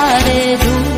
பாடு.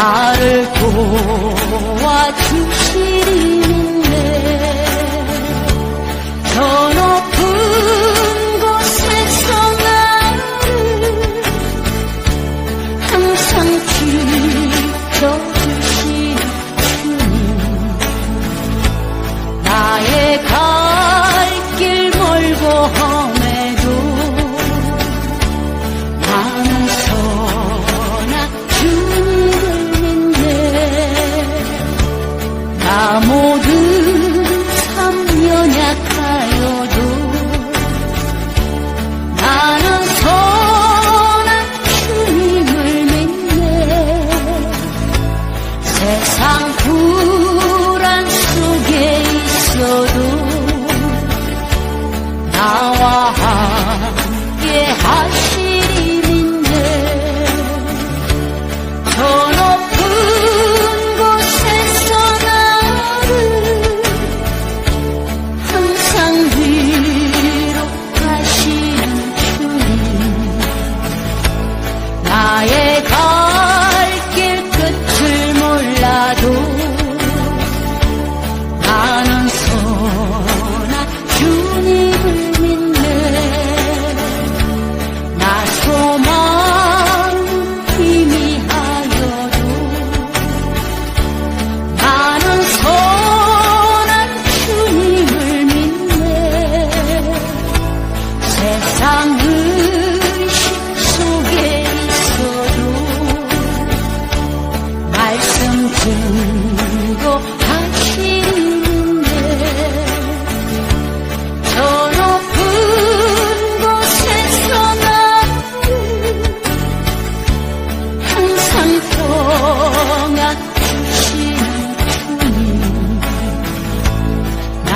나를 도와주시는데 저는 세상 불안 속에 있어도 나와 함께 하시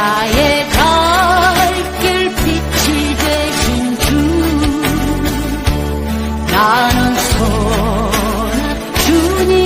나의 달길빛이 되신 주. 나는 소나 주님.